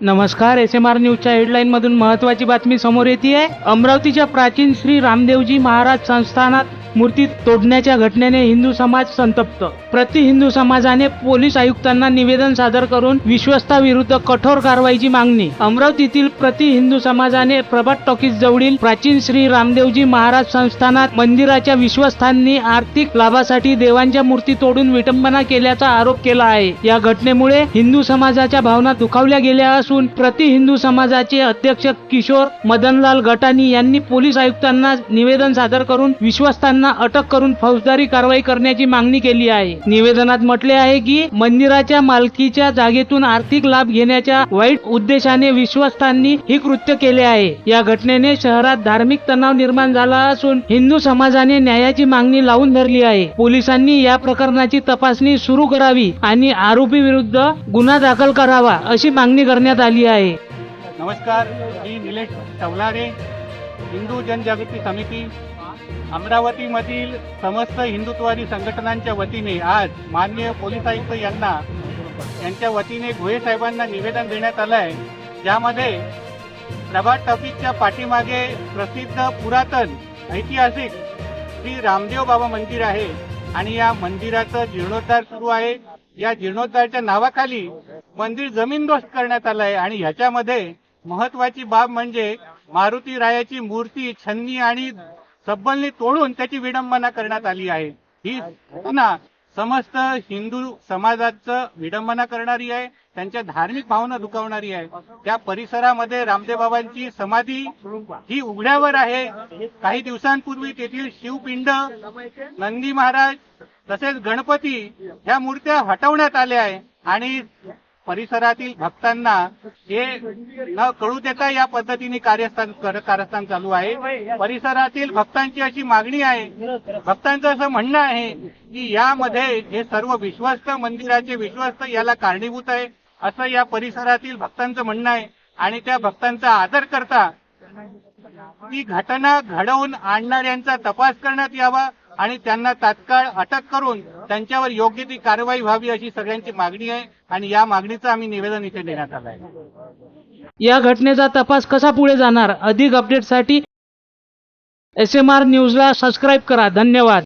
नमस्कार S M R न्यूजच्या headline मधून महत्वाची बातमी समोर येते आहे अमरावतीच्या प्राचीन श्री रामदेवजी महाराज संस्थानात मूर्ती तोडण्याच्या घटनेने हिंदू समाज संतप्त. प्रति हिंदू समाजाने पोलीस आयुक्तांना निवेदन सादर करून विश्वस्ताविरुद्ध कठोर कारवाईची मागणी. अमरावतीतील प्रति हिंदू समाजाने प्रभात टॉकीज जवळील प्राचीन श्री रामदेवजी महाराज संस्थानात मंदिराच्या विश्वस्थांनी आर्थिक लाभासाठी देवांच्या मूर्ती तोडून विटंबना केल्याचा आरोप केला आहे. या घटनेमुळे हिंदू समाजाच्या भावना दुखावल्या गेल्या असून प्रति हिंदू समाजाचे अध्यक्ष किशोर मदनलाल गटानी यांनी पोलीस आयुक्तांना निवेदन सादर करून विश्वस्तांना अटक करून फौजदारी कारवाई करण्याची मागणी केली आहे. निवेदनात म्हटले आहे की मंदिराच्या मालकीच्या जागेतून आर्थिक लाभ घेण्याच्या वाईट उद्देशाने विश्वस्तांनी ही कृत्य केले आहे. या घटनेने शहरात धार्मिक तणाव निर्माण झाला असून हिंदू समाजाने न्यायाची मागणी लावून धरली आहे. पोलिसांनी या प्रकरणाची तपासणी सुरू करावी आणि आरोपी विरुद्ध गुन्हा दाखल करावा अशी मागणी करण्यात आली आहे. नमस्कार मी निलेश टवलारे हिंदू जनजागृती समिती अमरावतीमधील समस्त हिंदुत्ववादी संघटनांच्या वतीने आज माननीय पोलीस आयुक्त यांना यांच्या वतीने घोळे साहेबांना निवेदन देण्यात आलं आहे ज्यामध्ये प्रभात टॉकीजच्या पाठीमागे प्रसिद्ध पुरातन ऐतिहासिक श्री रामदेव बाबा मंदिर आहे आणि या मंदिराचं जीर्णोद्धार सुरू आहे. या जीर्णोद्धारच्या नावाखाली मंदिर जमीनदोस्त करण्यात आलं आहे आणि ह्याच्यामध्ये महत्वाची बाब म्हणजे मारुती रायाची मूर्ती छन्नी आणि सबलने तोडून त्याची विडंबना करण्यात आली आहे. ही घटना समस्त हिंदू समाजाचं विडंबना करणारी आहे त्यांच्या धार्मिक भावना दुखावणारी आहे. त्या परिसरामध्ये रामदेव बाबांची समाधी ही उघड्यावर आहे. काही दिवसांपूर्वी तेथील शिवपिंड नंदी महाराज तसेच गणपती ह्या मूर्त्या हटवण्यात आल्या आहे. आणि परिसरातील भक्तांना हे न कळू देता या पद्धतीने कार्यस्थान कारस्थान चालू आहे. परिसरातील भक्तांची अशी मागणी आहे. भक्तांचं असं म्हणणं आहे की यामध्ये हे सर्व विश्वस्त मंदिराचे विश्वस्त याला कारणीभूत आहे. असं या परिसरातील भक्तांचं म्हणणं आहे. आणि त्या भक्तांचा आदर करता ती घटना घडवून आणणाऱ्यांचा तपास करण्यात यावा. आणि त्यांना तात्काळ अटक करून त्यांच्यावर योग्य ती कारवाई व्हावी अशी सगळ्यांची मागणी आहे. आणि या मागणीचं आम्ही निवेदन इथे देण्यात आलं आहे. या घटनेचा तपास कसा पुढे जाणार? अधिक अपडेटसाठी एस एम आर न्यूजला सबस्क्राईब करा. धन्यवाद.